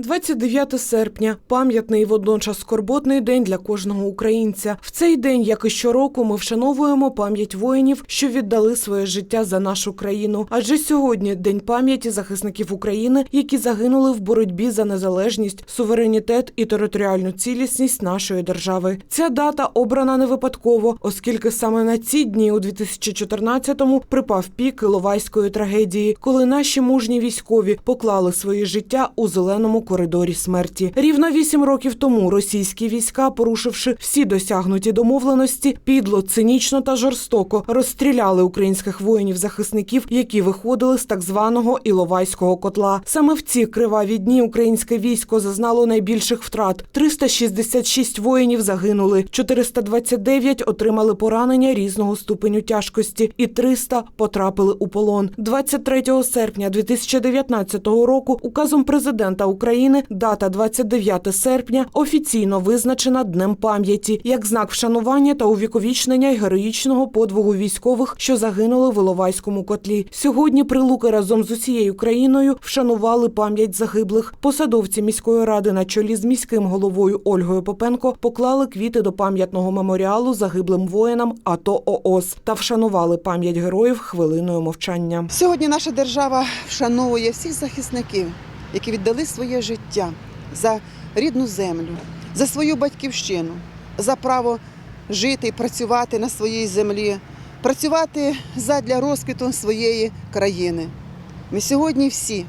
29 серпня пам'ятний водночас скорботний день для кожного українця. В цей день, як і щороку, ми вшановуємо пам'ять воїнів, що віддали своє життя за нашу країну. Адже сьогодні день пам'яті захисників України, які загинули в боротьбі за незалежність, суверенітет і територіальну цілісність нашої держави. Ця дата обрана не випадково, оскільки саме на ці дні у 2014-му припав пік Іловайської трагедії, коли наші мужні військові поклали свої життя у зеленому коридорі смерті. Рівно вісім років тому російські війська, порушивши всі досягнуті домовленості, підло, цинічно та жорстоко розстріляли українських воїнів-захисників, які виходили з так званого Іловайського котла. Саме в ці криваві дні українське військо зазнало найбільших втрат: 366 воїнів загинули, 429 отримали поранення різного ступеню тяжкості, і 300 потрапили у полон. 23 серпня 2019 року указом президента України дата 29 серпня офіційно визначена днем пам'яті як знак вшанування та увіковічнення героїчного подвигу військових, що загинули в Іловайському котлі. Сьогодні прилуки разом з усією країною вшанували пам'ять загиблих. Посадовці міської ради на чолі з міським головою Ольгою Попенко поклали квіти до пам'ятного меморіалу загиблим воїнам АТО ООС та вшанували пам'ять героїв хвилиною мовчання. Сьогодні наша держава вшановує всіх захисників, які віддали своє життя за рідну землю, за свою батьківщину, за право жити і працювати на своїй землі, працювати задля розквіту своєї країни. Ми сьогодні всі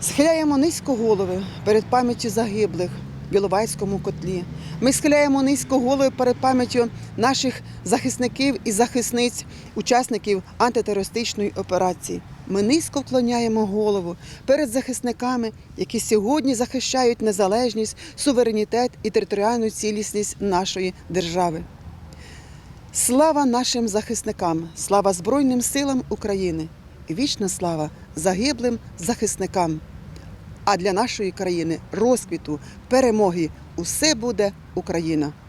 схиляємо низько голови перед пам'яттю загиблих в Іловайському котлі. Ми схиляємо низько голови перед пам'яттю наших захисників і захисниць, учасників антитерористичної операції. Ми низько вклоняємо голову перед захисниками, які сьогодні захищають незалежність, суверенітет і територіальну цілісність нашої держави. Слава нашим захисникам, слава Збройним силам України, вічна слава загиблим захисникам. А для нашої країни розквіту, перемоги усе буде Україна.